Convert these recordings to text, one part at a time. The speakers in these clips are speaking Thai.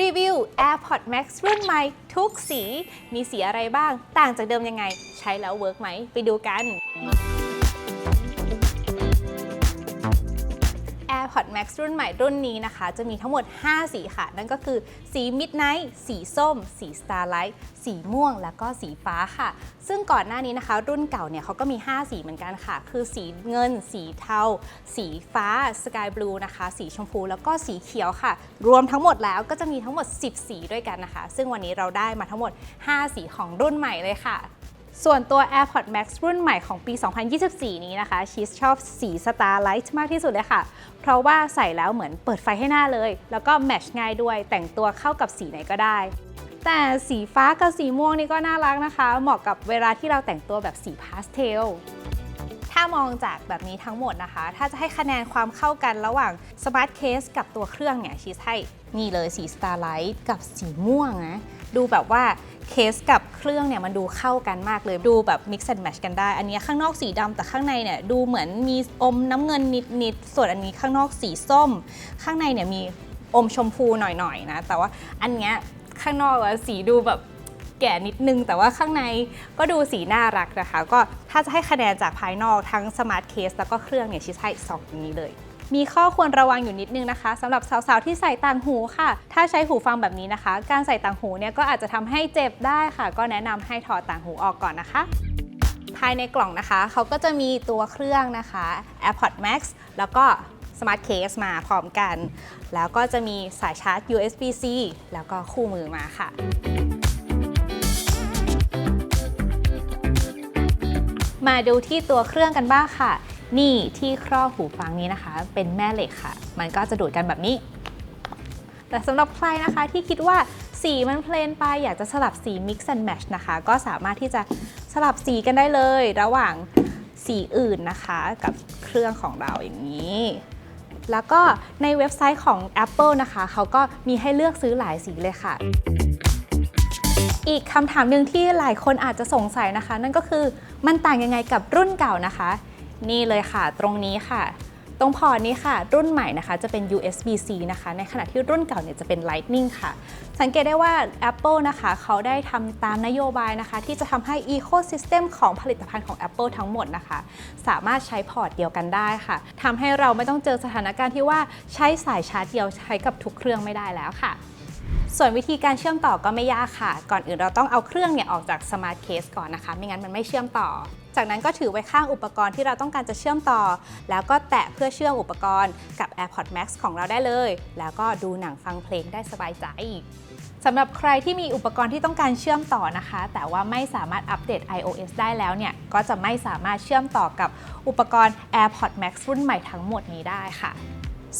รีวิว AirPod Max รุ่นใหม่ทุกสี มีสีอะไรบ้าง ต่างจากเดิมยังไง ใช้แล้วเวิร์กไหม ไปดูกัน AirPods Max รุ่นใหม่รุ่นนี้นะคะ จะมีทั้งหมด 5 สีค่ะ นั่นก็คือสี Midnight สีส้ม สี Starlight สีม่วง แล้วก็สีฟ้าค่ะ ซึ่งก่อนหน้านี้นะคะ รุ่นเก่าเนี่ยเขาก็มี 5 สีเหมือนกันค่ะ คือสีเงิน สีเทา สีฟ้า Sky Blue นะคะ สีชมพู แล้วก็สีเขียวค่ะ รวมทั้งหมดแล้วก็จะมีทั้งหมด 10 สีด้วยกันนะคะ ซึ่งวันนี้เราได้มาทั้งหมด 5 สีของรุ่นใหม่เลยค่ะ ส่วนตัว AirPods Max รุ่นใหม่ของปี 2024 นี้นะคะ ชีสชอบสี Starlight มากที่สุดเลยค่ะ เพราะว่าใส่แล้วเหมือนเปิดไฟให้หน้าเลย แล้วก็แมชง่ายด้วยแต่งตัวเข้ากับสีไหนก็ได้ แต่สีฟ้ากับสีม่วงนี่ก็น่ารักนะคะ เหมาะกับเวลาที่เราแต่งตัวแบบสีพาสเทลถ้ามองจากแบบนี้ทั้งหมดนะคะ ถ้าจะให้คะแนนความเข้ากันระหว่าง Smart Case กับตัวเครื่องเนี่ยชีสให้นี่เลยสี Starlight กับสีม่วงนะ ดูแบบว่าเคสกับเครื่องเนี่ยมันดูเข้ากันมากเลย ดูแบบ mix and match กันได้ อันนี้ข้างนอกสีดำแต่ข้างในเนี่ยดูเหมือนมีอมน้ำเงินนิดๆส่วนอันนี้ข้างนอกสีส้ม ข้างในเนี่ยมีอมชมพูหน่อยๆนะแต่ว่าอันเนี้ยข้างนอกอะสีดูแบบแก่นิดนึง แต่ว่าข้างในก็ดูสีน่ารักนะคะ ก็ถ้าจะให้คะแนนจากภายนอกทั้งสมาร์ทเคสแล้วก็เครื่องเนี่ยชิสให้สองนี้เลย มีข้อควรระวังอยู่นิดนึงนะคะสำหรับสาวๆที่ใส่ต่างหูค่ะ ถ้าใช้หูฟังแบบนี้นะคะ การใส่ต่างหูเนี่ยก็อาจจะทำให้เจ็บได้ค่ะ ก็แนะนำให้ถอดต่างหูออกก่อนนะคะภายในกล่องนะคะ เขาก็จะมีตัวเครื่องนะคะ AirPods Max แล้วก็ Smart Case มาพร้อมกัน แล้วก็จะมีสายชาร์จ USB-C แล้วก็คู่มือมาค่ะ มาดูที่ตัวเครื่องกันบ้างค่ะ นี่ที่ครอบหูฟังนี้นะคะ เป็นแม่เหล็กค่ะ มันก็จะดูดกันแบบนี้ แต่สำหรับใครนะคะที่คิดว่าสีมันเพลนไปอยากจะสลับสี mix and match นะคะ ก็สามารถที่จะสลับสีกันได้เลย ระหว่างสีอื่นนะคะกับเครื่องของเราอย่างนี้ แล้วก็ในเว็บไซต์ของ Apple นะคะ เขาก็มีให้เลือกซื้อหลายสีเลยค่ะ อีกคำถามหนึ่งที่หลายคนอาจจะสงสัยนะคะ นั่นก็คือมันต่างยังไงกับรุ่นเก่านะคะ นี่เลยค่ะ ตรงนี้ค่ะ ตรงพอร์ตนี้ค่ะ รุ่นใหม่นะคะจะเป็น USB-C นะคะ ในขณะที่รุ่นเก่าเนี่ยจะเป็น Lightning ค่ะ สังเกตได้ว่า Apple นะคะ เขาได้ทำตามนโยบายนะคะ ที่จะทำให้ Ecosystem ของผลิตภัณฑ์ของ Apple ทั้งหมดนะคะ สามารถใช้พอร์ตเดียวกันได้ค่ะทำให้เราไม่ต้องเจอสถานการณ์ที่ว่าใช้สายชาร์จเดียวใช้กับทุกเครื่องไม่ได้แล้วค่ะส่วนวิธีการเชื่อมต่อก็ไม่ยากค่ะ ก่อนอื่นเราต้องเอาเครื่องเนี่ยออกจากสมาร์ทเคสก่อนนะคะ ไม่งั้นมันไม่เชื่อมต่อ จากนั้นก็ถือไว้ข้างอุปกรณ์ที่เราต้องการจะเชื่อมต่อ แล้วก็แตะเพื่อเชื่อมอุปกรณ์กับ AirPods Max ของเราได้เลย แล้วก็ดูหนังฟังเพลงได้สบายใจสำหรับใครที่มีอุปกรณ์ที่ต้องการเชื่อมต่อนะคะ แต่ว่าไม่สามารถอัปเดต iOS ได้แล้วเนี่ย ก็จะไม่สามารถเชื่อมต่อกับอุปกรณ์ AirPods Max รุ่นใหม่ทั้งหมดนี้ได้ค่ะ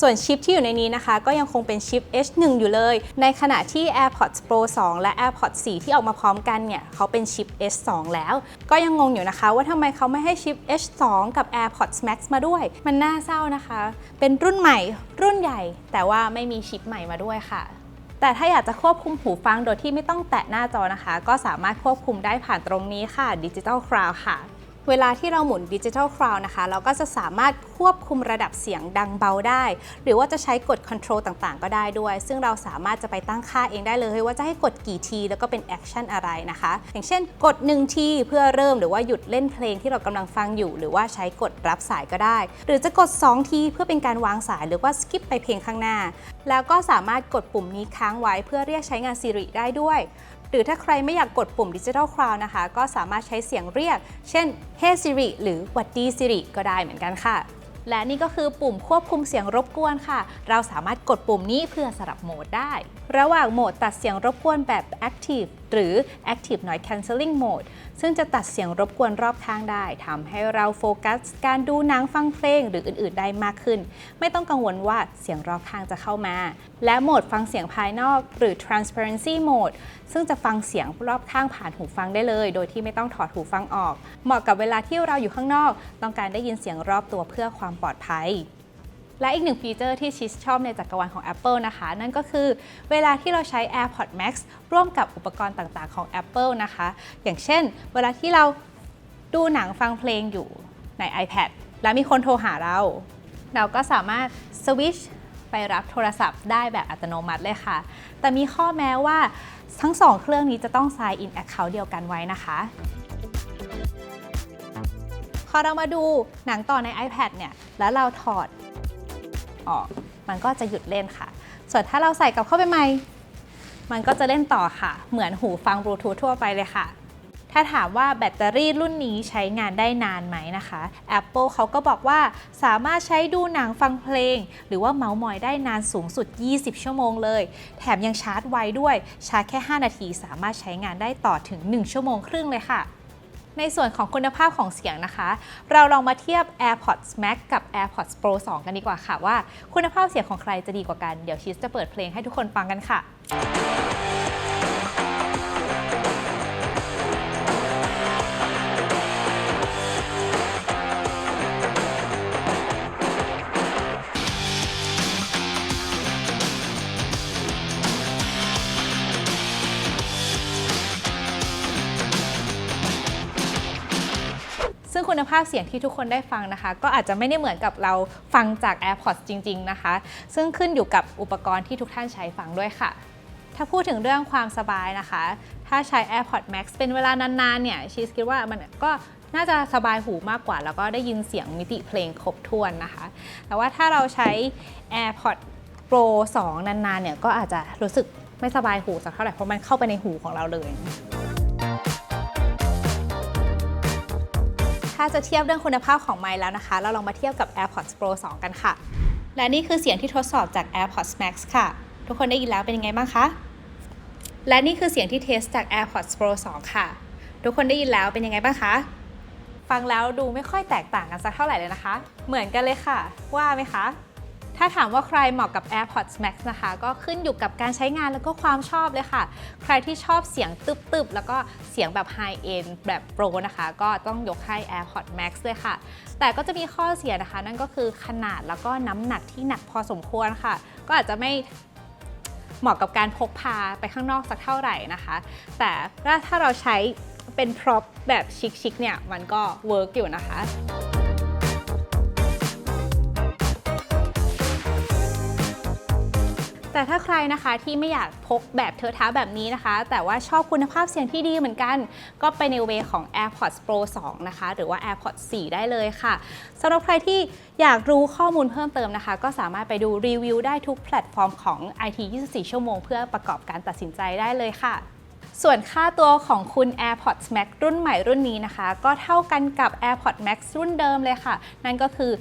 ส่วนชิปที่อยู่ในนี้นะคะ ก็ยังคงเป็นชิป H1 อยู่เลย ในขณะที่ AirPods Pro 2 และ AirPods 4 ที่ออกมาพร้อมกันเนี่ยเขาเป็นชิป H2 แล้ว ก็ยังงงอยู่นะคะว่าทำไมเขาไม่ให้ชิป H2 กับ AirPods Max มาด้วย มันน่าเศร้านะคะ เป็นรุ่นใหม่รุ่นใหญ่ แต่ว่าไม่มีชิปใหม่มาด้วยค่ะแต่ถ้าอยากจะควบคุมหูฟังโดยที่ไม่ต้องแตะหน้าจอนะคะ ก็สามารถควบคุมได้ผ่านตรงนี้ค่ะ Digital Crown ค่ะ เวลาที่เราหมุน Digital Crown นะคะ เราก็จะสามารถควบคุมระดับเสียงดังเบาได้ หรือว่าจะใช้กด Control ต่างๆ ก็ได้ด้วย ซึ่งเราสามารถจะไปตั้งค่าเองได้เลยว่าจะให้กดกี่ที แล้วก็เป็นแอคชั่นอะไรนะคะ อย่างเช่น กด1ทีเพื่อเริ่มหรือว่าหยุดเล่นเพลงที่เรากำลังฟังอยู่ หรือว่าใช้กดรับสายก็ได้ หรือจะกด 2 ทีเพื่อเป็นการวางสายหรือว่า skip ไปเพลงข้างหน้า แล้วก็สามารถกดปุ่มนี้ค้างไว้เพื่อเรียกใช้งาน Siri ได้ด้วย หรือถ้าใครไม่อยากกดปุ่ม Digital Crown นะคะ ก็สามารถใช้เสียงเรียก เช่น Hey Siri หรือหวัดดี Siri ก็ได้เหมือนกันค่ะ และนี่ก็คือปุ่มควบคุมเสียงรบกวนค่ะ เราสามารถกดปุ่มนี้เพื่อสลับโหมดได้ ระหว่างโหมดตัดเสียงรบกวนแบบ Active หรือ Active Noise Cancelling Mode ซึ่งจะตัดเสียงรบกวนรอบข้างได้ทำให้เราโฟกัส การดูหนังฟังเพลงหรืออื่น ๆ ได้มากขึ้น ไม่ต้องกังวลว่าเสียงรอบข้างจะเข้ามา และโหมดฟังเสียงภายนอกหรือ Transparency Mode ซึ่งจะฟังเสียงรอบข้างผ่านหูฟังได้เลย โดยที่ไม่ต้องถอดหูฟังออก เหมาะกับเวลาที่เราอยู่ข้างนอก ต้องการได้ยินเสียงรอบตัวเพื่อความปลอดภัย และอีกหนึ่งฟีเจอร์ที่ชิสชอบในจักรวาลของ Apple นะคะ นั่นก็คือเวลาที่เราใช้ AirPods Max ร่วมกับอุปกรณ์ต่างๆของ Apple นะคะ อย่างเช่น เวลาที่เราดูหนังฟังเพลงอยู่ใน iPad แล้วมีคนโทรหาเรา เราก็สามารถสวิชไปรับโทรศัพท์ได้แบบอัตโนมัติเลยค่ะ แต่มีข้อแม้ว่าทั้งสองเครื่องนี้จะต้อง sign in account เดียวกันไว้นะคะพอเรามาดูหนังต่อใน iPad เนี่ย แล้วเราถอด ออก มันก็จะหยุดเล่นค่ะ ส่วนถ้าเราใส่กลับเข้าไปใหม่ มันก็จะเล่นต่อค่ะ เหมือนหูฟังบลูทูธทั่วไปเลยค่ะ ถ้าถามว่าแบตเตอรี่รุ่นนี้ใช้งานได้นานไหมนะคะ Apple เขาก็บอกว่าสามารถใช้ดูหนังฟังเพลง หรือว่าเมาส์มอยได้นานสูงสุด 20 ชั่วโมงเลย แถมยังชาร์จไวด้วย ชาร์จแค่ 5 นาที สามารถใช้งานได้ต่อถึง 1 ชั่วโมงครึ่งเลยค่ะ ในส่วนของคุณภาพของเสียงนะคะ เราลองมาเทียบ AirPods Max กับ AirPods Pro 2 กันดีกว่าค่ะว่า คุณภาพเสียงของใครจะดีกว่ากัน เดี๋ยวชิสจะเปิดเพลงให้ทุกคนฟังกันค่ะ คุณภาพเสียงที่ทุกคนได้ฟังนะคะ ก็อาจจะไม่ได้เหมือนกับเราฟังจาก AirPods จริง ๆ นะคะ ซึ่งขึ้นอยู่กับอุปกรณ์ที่ทุกท่านใช้ฟังด้วยค่ะ ถ้าพูดถึงเรื่องความสบายนะคะ ถ้าใช้ AirPods Max เป็นเวลานานๆเนี่ยชีสคิดว่ามันก็น่าจะสบายหูมากกว่า แล้วก็ได้ยินเสียงมิติเพลงครบถ้วนนะคะ แต่ว่าถ้าเราใช้ AirPods Pro 2 นานๆเนี่ยก็อาจจะรู้สึกไม่สบายหูสักเท่าไหร่เพราะมันเข้าไปในหูของเราเลย จะเทียบเรื่องคุณภาพของไมค์แล้วนะคะ เราลองมาเทียบกับ AirPods Pro 2 กันค่ะ และนี่คือเสียงที่ทดสอบจาก AirPods Max ค่ะ ทุกคนได้ยินแล้วเป็นยังไงบ้างคะ และนี่คือเสียงที่เทสจาก AirPods Pro 2 ค่ะ ทุกคนได้ยินแล้วเป็นยังไงบ้างคะ ฟังแล้วดูไม่ค่อยแตกต่างกันสักเท่าไหร่เลยนะคะ เหมือนกันเลยค่ะ ว่าไหมคะ ถ้าถามว่าใครเหมาะกับ AirPods Max นะคะ ก็ขึ้นอยู่กับการใช้งานแล้วก็ความชอบเลยค่ะ ใครที่ชอบเสียงตึบๆ แล้วก็เสียงแบบ High End แบบ Pro นะคะ ก็ต้องยกให้ AirPods Max เลยค่ะ แต่ก็จะมีข้อเสียนะคะ นั่นก็คือขนาดแล้วก็น้ำหนักที่หนักพอสมควรค่ะ ก็อาจจะไม่เหมาะกับการพกพาไปข้างนอกสักเท่าไหร่นะคะ แต่ถ้าเราใช้เป็นพร็อพแบบชิคๆเนี่ยมันก็เวิร์กอยู่นะคะ แต่ถ้าใครนะคะที่ไม่อยากพกแบบเทอะท้าแบบนี้นะคะ แต่ว่าชอบคุณภาพเสียงที่ดีเหมือนกัน ก็ไปในเวของ AirPods Pro 2 นะคะ หรือว่า AirPods 4 ได้เลยค่ะสำหรับใครที่อยากรู้ข้อมูลเพิ่มเติมนะคะ ก็สามารถไปดูรีวิวได้ทุกแพลตฟอร์มของ IT 24 ชั่วโมง เพื่อประกอบการตัดสินใจได้เลยค่ะส่วนค่าตัวของคุณ AirPods Max รุ่นใหม่รุ่นนี้นะคะ ก็เท่ากันกับ AirPods Max รุ่นเดิมเลยค่ะ นั่นก็คือ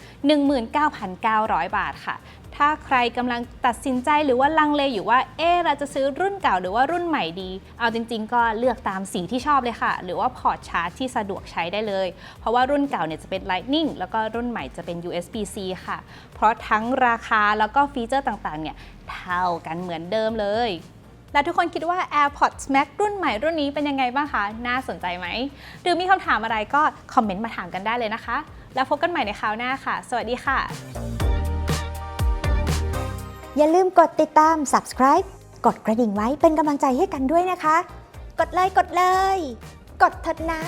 19,900 บาทค่ะ ถ้าใครกำลังตัดสินใจหรือว่าลังเลอยู่ว่า เอ๊เราจะซื้อรุ่นเก่าหรือว่ารุ่นใหม่ดี เอาจริง ๆ ก็เลือกตามสีที่ชอบเลยค่ะ หรือว่าพอร์ตชาร์จที่สะดวกใช้ได้เลย เพราะว่ารุ่นเก่าเนี่ยจะเป็น Lightning แล้วก็รุ่นใหม่จะเป็น USB-C ค่ะ เพราะทั้งราคาแล้วก็ฟีเจอร์ต่างๆ เนี่ยเท่ากันเหมือนเดิมเลยแล้วทุกคนคิดว่า AirPods Max รุ่นใหม่รุ่นนี้เป็นยังไงบ้างคะ น่าสนใจไหม หรือมีคำถามอะไรก็คอมเมนต์มาถามกันได้เลยนะคะ แล้วพบกันใหม่ในคราวหน้าค่ะ สวัสดีค่ะ อย่าลืมกดติดตาม subscribe กดกระดิ่งไว้เป็นกำลังใจให้กันด้วยนะคะ กดเลยกดเลย กดเถิดนะ